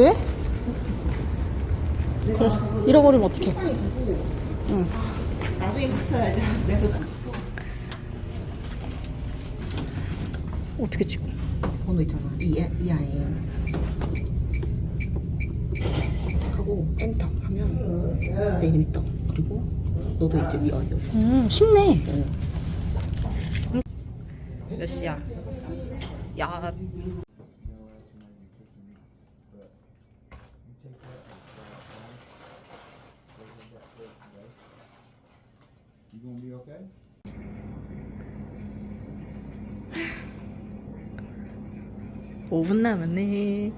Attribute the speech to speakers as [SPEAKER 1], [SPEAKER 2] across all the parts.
[SPEAKER 1] 왜? 잃어버리면 어떡해? 응.
[SPEAKER 2] 나중에 붙여야지. 내가
[SPEAKER 1] 어떻게 찍어?
[SPEAKER 2] 번호 있잖아. 이, 이 안에. 하고 엔터 하면 내 이름이 떠. 그리고 너도 이제 네 어디 있어.
[SPEAKER 1] 음, 쉽네. 몇 시야? 야. 5분 남았네.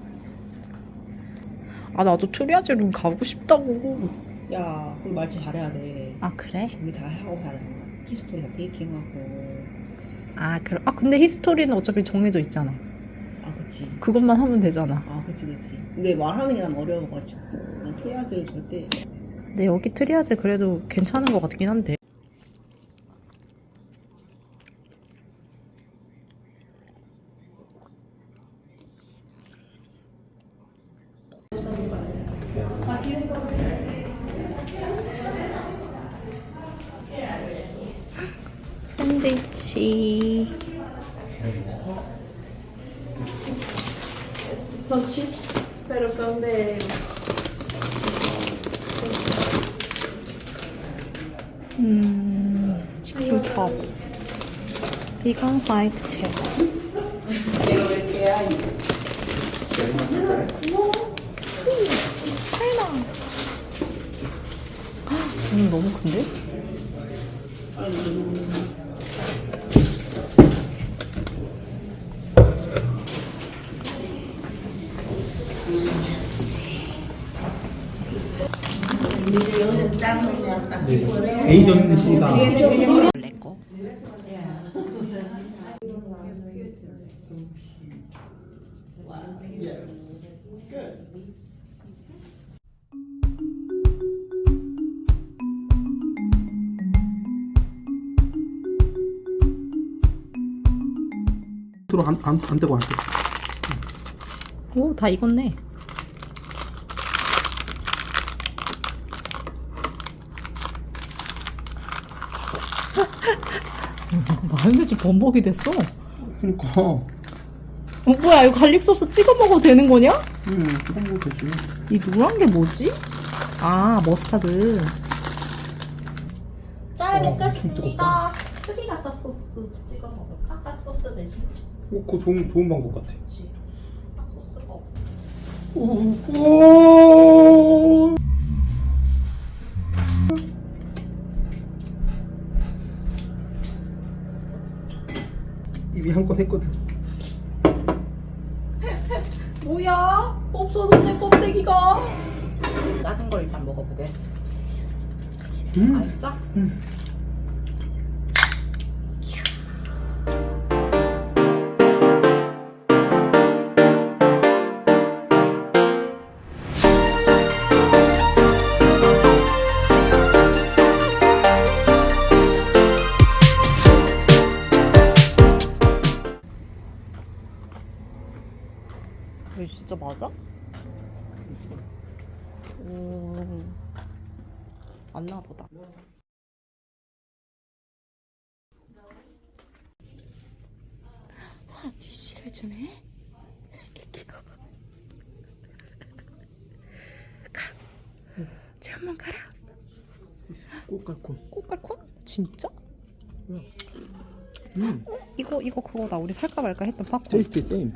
[SPEAKER 1] 아, 나도 트리아지 룸 가고 싶다고.
[SPEAKER 2] 야, 그럼 말투 잘해야 돼.
[SPEAKER 1] 아, 그래?
[SPEAKER 2] 우리 다 하고 가야 돼. 히스토리 다 테이킹하고.
[SPEAKER 1] 아, 그럼. 아, 근데 히스토리는 어차피 정해져 있잖아.
[SPEAKER 2] 아, 그치.
[SPEAKER 1] 그것만 하면 되잖아.
[SPEAKER 2] 아, 그치, 그치. 근데 말하는 게 난 어려워가지고. 난 트리아지를 절대.
[SPEAKER 1] 근데 여기 트리아지 그래도 괜찮은 것 같긴 한데. 샌드위치.
[SPEAKER 2] Son chips, pero son de.
[SPEAKER 1] 음, 치킨 밥. 이건 화이트 체. 음, 너무 큰데?
[SPEAKER 3] 에이전 씨가
[SPEAKER 1] 내 거.
[SPEAKER 3] 들어 안, 안, 안 떼고 안 떼고
[SPEAKER 1] 오, 다 익었네. 마요네즈 범벅이 됐어. 어,
[SPEAKER 3] 그니까
[SPEAKER 1] 뭐야, 이거 갈릭 소스 찍어 먹어도 되는 거냐?
[SPEAKER 3] 응 그런 거 되지
[SPEAKER 1] 이 노란 게 뭐지? 아, 머스타드.
[SPEAKER 4] 잘
[SPEAKER 3] 어,
[SPEAKER 4] 먹겠습니다. 스리라차 소스 찍어 먹을까? 핫소스 대신.
[SPEAKER 3] 어, 그거 좋은, 좋은 방법 같아
[SPEAKER 4] 그치. 핫소스가 없어.
[SPEAKER 3] 오, 오. 입이 한 건 했거든
[SPEAKER 1] 뭐야? 없어졌네, 껍데기가.
[SPEAKER 4] 작은 걸 일단 먹어보겠어.
[SPEAKER 3] 음.
[SPEAKER 4] 맛있어?
[SPEAKER 1] 이 오. 안 나와 보다. 와, 뒤씨를 주네? 귀여워. 가. 쟤 한번 가라.
[SPEAKER 3] 꽃갈콘
[SPEAKER 1] 꽃갈콘? 진짜?
[SPEAKER 3] 음
[SPEAKER 1] 어? 이거, 이거 그거다. 우리 살까 말까 했던 팝콘.
[SPEAKER 3] 테이스티 세임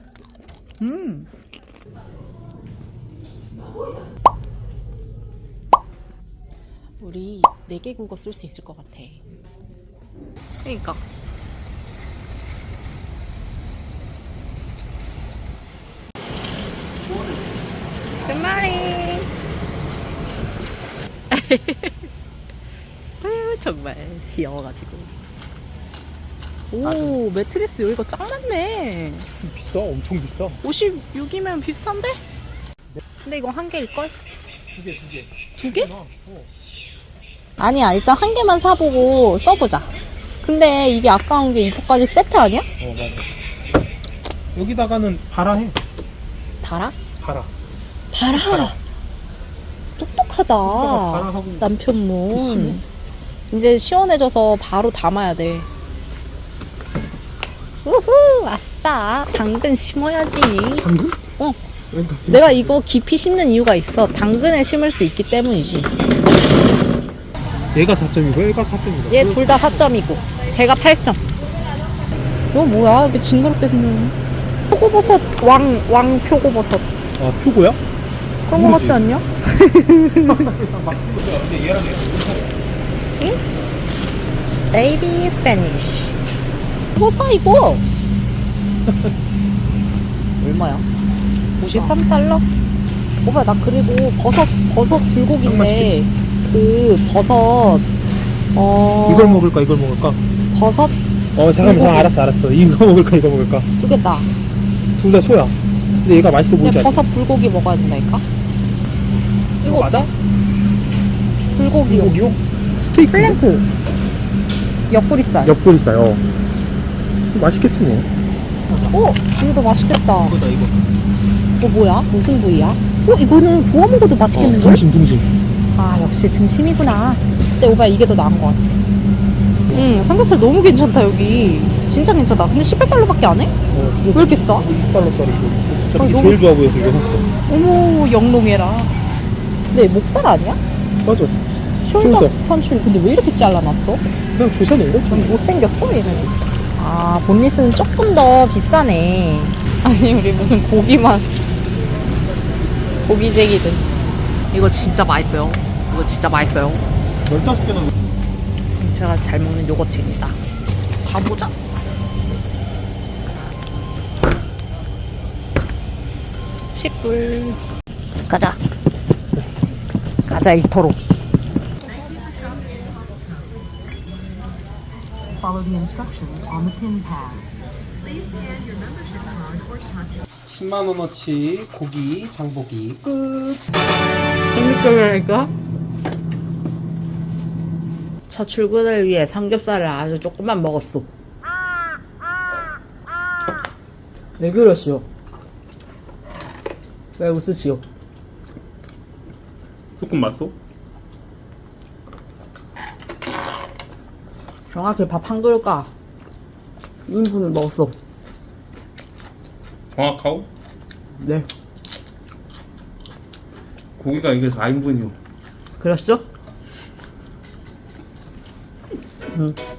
[SPEAKER 1] 음. 우리 네개 국어 쓸 수 있을 것 같아. 그러니까. 몇 마리? 아유, 정말 귀여워가지고. 오, 매트리스 여기가 짱 많네.
[SPEAKER 3] 비싸 엄청 비싸
[SPEAKER 1] 56이면 비슷한데? 근데 이거 한 개일걸?
[SPEAKER 3] 두 개 두개
[SPEAKER 1] 두 개? 아니야, 일단 한 개만 사보고 써보자. 근데 이게 아까운 게 이거까지 세트 아니야?
[SPEAKER 3] 어 맞아 여기다가는 발아 해
[SPEAKER 1] 달아?
[SPEAKER 3] 발아
[SPEAKER 1] 봐라. 똑똑하다.
[SPEAKER 3] 봐라 하고 심어?
[SPEAKER 1] 남편분. 이제 시원해져서 바로 담아야 돼. 우후, 아싸. 당근 심어야지.
[SPEAKER 3] 당근?
[SPEAKER 1] 어. 내가 이거 깊이 심는 이유가 있어. 당근을 심을 수 있기 때문이지.
[SPEAKER 3] 얘가 4점이고 얘가 4점이다
[SPEAKER 1] 얘둘 다 4점이고, 제가 8점. 이거 뭐야? 이렇게 징그럽게 생겼네. 표고버섯, 왕, 왕 표고버섯.
[SPEAKER 3] 아 표고야?
[SPEAKER 1] 그런 거 같지. 않냐? 응? 베이비 스페니쉬. 이거 사, 이거. 얼마야? 53달러? 오빠, 나 그리고 버섯, 버섯 불고기인데, 그 버섯, 어.
[SPEAKER 3] 이걸 먹을까 이걸 먹을까?
[SPEAKER 1] 버섯
[SPEAKER 3] 어 잠깐만. 잠깐 알았어 알았어 이거 먹을까 이거 먹을까
[SPEAKER 1] 두겠다.
[SPEAKER 3] 둘 다 소야 근데 얘가 맛있어 보이지
[SPEAKER 1] 근데
[SPEAKER 3] 않아?
[SPEAKER 1] 버섯 불고기 먹어야 된다니까? 이거
[SPEAKER 3] 맞아?
[SPEAKER 1] 불고기요.
[SPEAKER 3] 고기요? 스테이크
[SPEAKER 1] 플랭크. 옆구리살.
[SPEAKER 3] 옆구리살 어 맛있겠지 뭐
[SPEAKER 1] 어, 이거도 맛있겠다.
[SPEAKER 3] 이거다 이거
[SPEAKER 1] 이거 뭐야? 무슨 부위야? 어, 이거는 구워 먹어도
[SPEAKER 3] 어,
[SPEAKER 1] 맛있겠는데?
[SPEAKER 3] 등심 등심
[SPEAKER 1] 아, 역시 등심이구나. 근데 오빠 이게 더 나은 것 같아. 응, 삼겹살 너무 괜찮다, 여기. 진짜 괜찮다. 근데 18달러밖에 안 해?
[SPEAKER 3] 어,
[SPEAKER 1] 왜 이렇게 싸?
[SPEAKER 3] 6달러짜리 이거
[SPEAKER 1] 어,
[SPEAKER 3] 이게
[SPEAKER 1] 너무-
[SPEAKER 3] 제일 좋아 보여서 이거 샀어
[SPEAKER 1] 어머, 영롱해라. 근데 목살 아니야?
[SPEAKER 3] 맞아
[SPEAKER 1] 숄더
[SPEAKER 3] 숄더.
[SPEAKER 1] 펀치. 근데 왜 이렇게 잘라놨어?
[SPEAKER 3] 그냥 거?
[SPEAKER 1] 좀 못생겼어, 얘는. 아, 본닛은 조금 더 비싸네. 아니, 우리 무슨 고기만. 고기쟁이들. 이거 진짜 맛있어요. 이거 진짜 맛있어요.
[SPEAKER 3] 15개나
[SPEAKER 1] 제가 잘 먹는 요거트입니다. 가보자. 식불. 가자. 가자, 이토록.
[SPEAKER 5] Follow the instructions on the pin pad.
[SPEAKER 3] 10만 원어치 고기 장보기 끝
[SPEAKER 1] 재밌더라니까? 저 출근을 위해 삼겹살을 아주 조금만 먹었어. 왜 그러시오? 왜 웃으시오?
[SPEAKER 3] 조금 맛소?
[SPEAKER 1] 정확히 밥 한 그릇가 1인분을 먹었어.
[SPEAKER 6] 정확하오?
[SPEAKER 1] 네.
[SPEAKER 6] 고기가 이게 4인분이요.
[SPEAKER 1] 그랬어? 응.